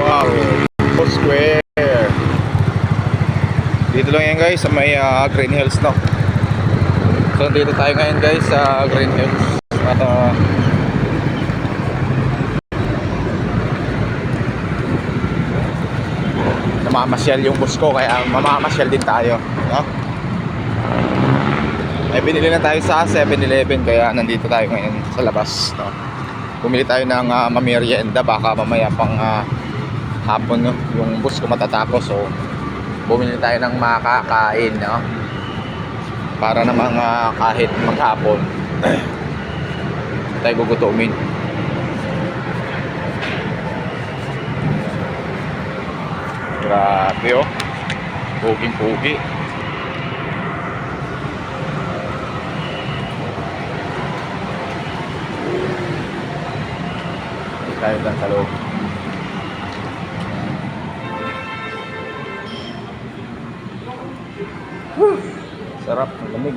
Wow, Four Square. Dito lang yan guys sa may ah, Green Hills no. So dito tayo ngayon guys sa Green Hills. At ah, namamasyal yung bus ko kaya mamamasyal din tayo, no? May binili na tayo sa 7-Eleven kaya nandito tayo ngayon sa labas, no? Bumili tayo ng uh, mamerienda baka mamaya pang ah, hapon no? yung bus ko matatapos so bumili tayo ng makakain no? para namang ah, kahit maghapon tayo gugutumin grabe oh puging pugi tayo lang sa loob Sarap, malamig.